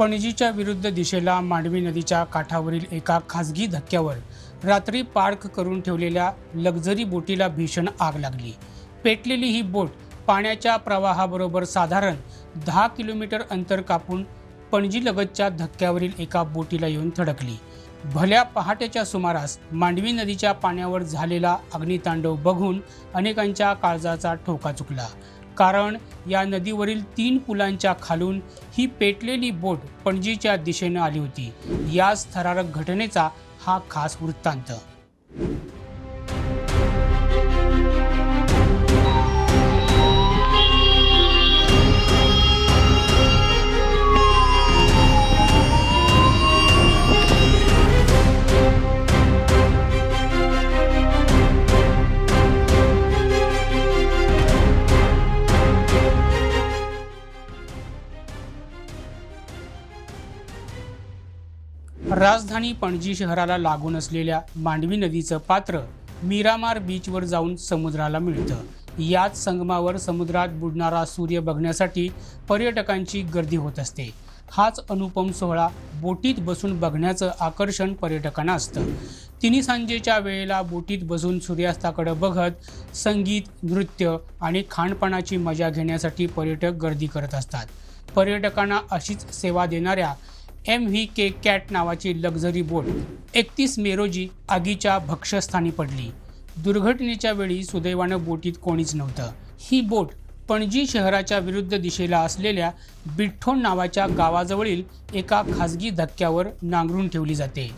पणजीच्या विरुद्ध दिशेला मांडवी नदीच्या काठावरील एका खासगी धक्क्यावर रात्री पार्क करून ठेवलेल्या लक्झरी बोटीला भीषण आग लागली. पेटलेली ही बोट पाण्याच्या प्रवाहाबरोबर साधारण दहा किलोमीटर अंतर कापून पणजीलगतच्या धक्क्यावरील एका बोटीला येऊन थडकली. भल्या पहाटेच्या सुमारास मांडवी नदीच्या पाण्यावर झालेला अग्नितांडव बघून अनेकांच्या काळजाचा ठोका चुकला. कारण या नदीवरील तीन पुलांच्या खालून ही पेटलेली बोट पणजीच्या दिशेनं आली होती. याच थरारक घटनेचा हा खास वृत्तांत. राजधानी पणजी शहराला लागून असलेल्या मांडवी नदीचं पात्र मीरामार बीचवर जाऊन समुद्राला मिळतं. याच संगमावर समुद्रात बुडणारा सूर्य बघण्यासाठी पर्यटकांची गर्दी होत असते. हाच अनुपम सोहळा बोटीत बसून बघण्याचं आकर्षण पर्यटकांना असतं. तिन्ही सांजेच्या वेळेला बोटीत बसून सूर्यास्ताकडे बघत संगीत नृत्य आणि खाणपानाची मजा घेण्यासाठी पर्यटक गर्दी करत असतात. पर्यटकांना अशीच सेवा देणाऱ्या एम व्ही के कॅट नावाची लक्झरी बोट एकतीस मे रोजी आगीच्या भक्ष्यस्थानी पडली. दुर्घटनेच्या वेळी सुदैवानं बोटीत कोणीच नव्हतं. ही बोट पणजी शहराच्या विरुद्ध दिशेला असलेल्या बिठ्ठोण नावाच्या गावाजवळील एका खाजगी धक्क्यावर नांगरून ठेवली जाते.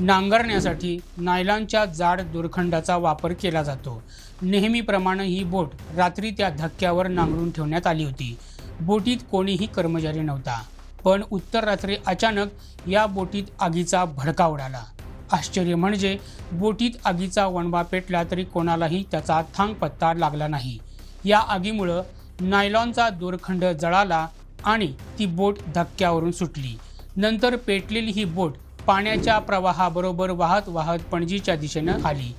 नांगरण्यासाठी नायलॉनच्या जाड दोरखंडाचा वापर केला जातो. नेहमीप्रमाणे ही बोट रात्री त्या धक्क्यावर नांगरून ठेवण्यात आली होती. बोटीत कोणीही कर्मचारी नव्हता. पण उत्तर रात्री अचानक या बोटीत आगीचा भडका उडाला. आश्चर्य म्हणजे बोटीत आगीचा वणवा पेटला तरी कोणालाही त्याचा थांग पत्ता लागला नाही. या आगीमुळं नायलॉनचा दोरखंड जळाला आणि ती बोट धक्क्यावरून सुटली. नंतर पेटलेली ही बोट पाण्याच्या प्रवाहाबरोबर वाहत वाहत पणजीच्या दिशेनं आली.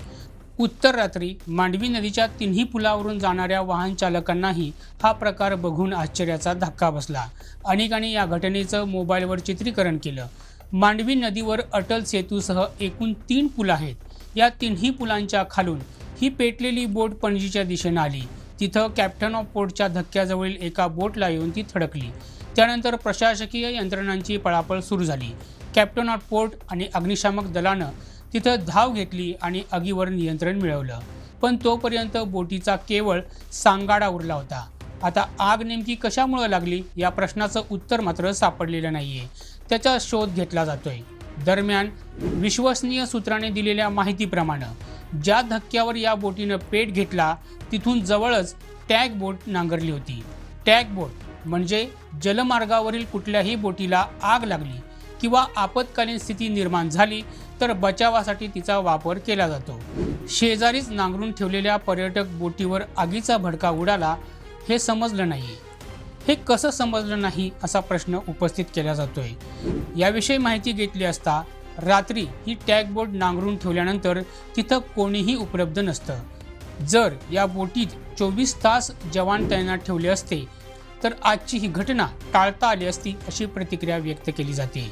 उत्तर रात्री मांडवी नदीच्या तिन्ही पुलावरून जाणाऱ्या वाहन चालकांनाही हा प्रकार बघून आश्चर्याचा धक्का बसला. अनेकांनी या घटनेचं मोबाईलवर चित्रीकरण केलं. मांडवी नदीवर अटल सेतूसह एकूण तीन पूल आहेत. या तिन्ही पुलांच्या खालून ही पेटलेली बोट पणजीच्या दिशेनं आली. तिथं कॅप्टन ऑफ पोर्टच्या धक्क्याजवळील एका बोटला येऊन ती थडकली. त्यानंतर प्रशासकीय यंत्रणांची पळापळ सुरू झाली. कॅप्टन ऑफ पोर्ट आणि अग्निशामक दलानं तिथं धाव घेतली आणि आगीवर नियंत्रण मिळवलं. पण तोपर्यंत बोटीचा केवळ सांगाडा उरला होता. आता आग नेमकी कशामुळं लागली? या प्रश्नाचं उत्तर मात्र सापडलेलं नाहीये. त्याचा शोध घेतला जातोय. दरम्यान विश्वसनीय सूत्राने दिलेल्या माहितीप्रमाणे ज्या धक्क्यावर या बोटीनं पेट घेतला तिथून जवळच टॅग बोट नांगरली होती. टॅग बोट म्हणजे जलमार्गावरील कुठल्याही बोटीला आग लागली किंवा आपत्कालीन स्थिती निर्माण झाली तर बचावासाठी तिचा वापर केला जातो. शेजारीच नांगरून ठेवलेल्या पर्यटक बोटीवर आगीचा भडका उडाला हे समजलं नाही. हे कसं समजलं नाही असा प्रश्न उपस्थित केला जातोय. याविषयी माहिती घेतली असता रात्री ही टॅग बोट नांगरून ठेवल्यानंतर तिथं कोणीही उपलब्ध नसतं. जर या बोटीत चोवीस तास जवान तैनात ठेवले असते तर आजची ही घटना टाळता आली असती अशी प्रतिक्रिया व्यक्त केली जाते.